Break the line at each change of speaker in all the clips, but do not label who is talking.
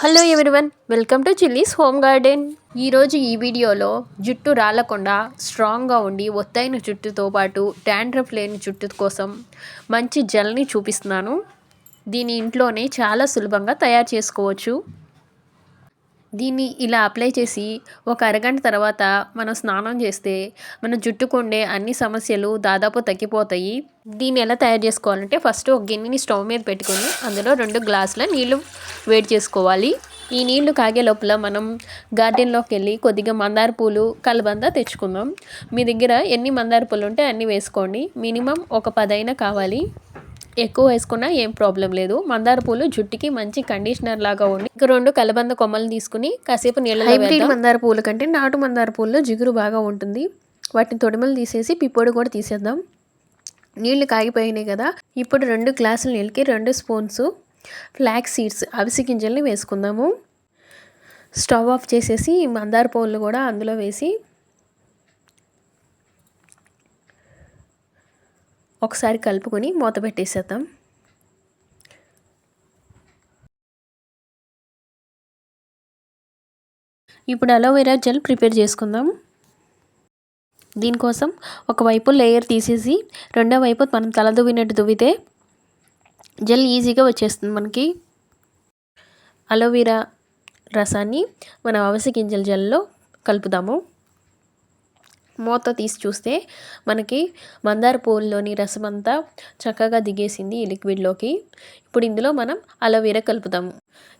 Hello everyone welcome to chillies home garden ఈరోజు ఈ వీడియోలో జుట్టు రాలకుండా స్ట్రాంగ్గా ఉండి ఒత్తైన జుట్టుతో పాటు డాండ్రఫ్ లేని జుట్టు కోసం మంచి జెల్ని చూపిస్తున్నాను. దీని ఇంట్లోనే చాలా సులభంగా తయారు చేసుకోవచ్చు. దీన్ని ఇలా అప్లై చేసి ఒక అరగంట తర్వాత మనం స్నానం చేస్తే మన జుట్టుకుండే అన్ని సమస్యలు దాదాపు తగ్గిపోతాయి. దీన్ని ఎలా తయారు చేసుకోవాలంటే ఫస్ట్ ఒక గిన్నెని స్టవ్ మీద పెట్టుకొని అందులో రెండు గ్లాసుల నీళ్ళు వేడి చేసుకోవాలి. ఈ నీళ్ళు కాగే లోపల మనం గార్డెన్లోకి వెళ్ళి కొద్దిగా మందార పూలు కలబంద తెచ్చుకుందాం. మీ దగ్గర ఎన్ని మందార పూలు ఉంటే అన్నీ వేసుకోండి. మినిమం ఒక పదైనా కావాలి. ఎక్కువ వేసుకున్నా ఏం ప్రాబ్లం లేదు. మందార పూలు జుట్టుకి మంచి కండిషనర్ లాగా ఉండి ఇక రెండు కలబంద కొమ్మలు తీసుకుని కాసేపు నీళ్ళ హైబ్రిడ్ మందార పూలు కంటే నాటు మందార పూల్లో జిగురు బాగా ఉంటుంది. వాటిని తొడిమలు తీసేసి పిప్పొడి కూడా తీసేద్దాం. నీళ్ళు కాగిపోయినాయి కదా ఇప్పుడు రెండు గ్లాసుల నీళ్ళకి రెండు స్పూన్స్ ఫ్లాక్ సీడ్స్ అవిసి గింజల్ని వేసుకుందాము. స్టవ్ ఆఫ్ చేసేసి మందార పూలు కూడా అందులో వేసి ఒకసారి కలుపుకొని మూత పెట్టేసేద్దాం. ఇప్పుడు అలోవెరా జెల్ ప్రిపేర్ చేసుకుందాం. దీనికోసం ఒకవైపు లేయర్ తీసేసి రెండో వైపు మనం తల దువ్వినట్టు దువ్వితే జెల్ ఈజీగా వచ్చేస్తుంది మనకి. అలోవెరా రసాన్ని మనం అవసి గింజల జెల్లో కలుపుదాము. మూత తీసి చూస్తే మనకి మందార పూల్లోని రసం అంతా చక్కగా దిగేసింది ఈ లిక్విడ్లోకి. ఇప్పుడు ఇందులో మనం అలోవెరా కలుపుతాము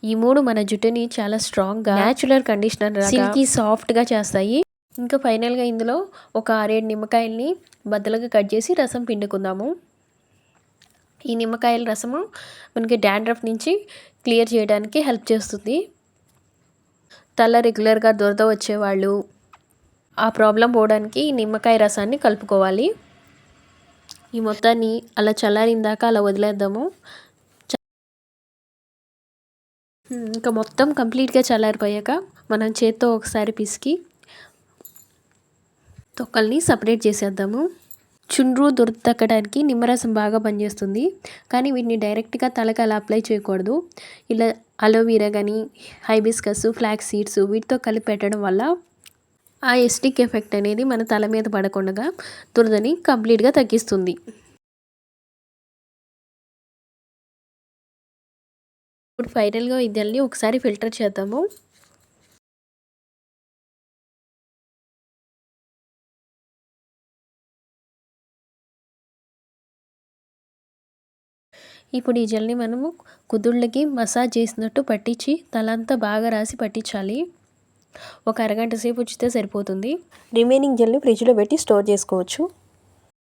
ఈ మూడు మన జుట్టుని చాలా స్ట్రాంగ్గా న్యాచురల్ కండిషనర్ సిల్కీ సాఫ్ట్గా చేస్తాయి. ఇంకా ఫైనల్గా ఇందులో ఒక ఆరేడు నిమ్మకాయల్ని బద్దలుగా కట్ చేసి రసం పిండుకుందాము. ఈ నిమ్మకాయల రసము మనకి డాండ్రఫ్ నుంచి క్లియర్ చేయడానికి హెల్ప్ చేస్తుంది. తల రెగ్యులర్గా దురద వచ్చేవాళ్ళు ఆ ప్రాబ్లం పోవడానికి నిమ్మకాయ రసాన్ని కలుపుకోవాలి. ఈ మొత్తాన్ని అలా చల్లారిందాక అలా వదిలేద్దాము. ఇంకా మొత్తం కంప్లీట్గా చల్లారిపోయాక మనం చేత్తో ఒకసారి పిసికి తొక్కల్ని సపరేట్ చేసేద్దాము. చుండ్రు దురద తగ్గడానికి నిమ్మరసం బాగా పనిచేస్తుంది. కానీ వీటిని డైరెక్ట్గా తలకు అలా అప్లై చేయకూడదు. ఇలా అలోవీరా కానీ హైబిస్కస్ ఫ్లాక్ సీడ్స్ వీటితో కలిపి పెట్టడం వల్ల ఆ ఎస్టిక్ ఎఫెక్ట్ అనేది మన తల మీద పడకుండా దురదని కంప్లీట్గా తగ్గిస్తుంది. ఇప్పుడు ఫైనల్గా ఇద్దరిని ఒకసారి ఫిల్టర్ చేద్దాము. ఇప్పుడు ఈ జల్ని మనము కుదుళ్ళకి మసాజ్ చేసినట్టు పట్టించి తలంతా బాగా రాసి పట్టించాలి. ఒక అరగంట సేపు ఉంచితే సరిపోతుంది. రిమైనింగ్ జెల్ని ఫ్రిడ్జ్లో పెట్టి స్టోర్ చేసుకోవచ్చు.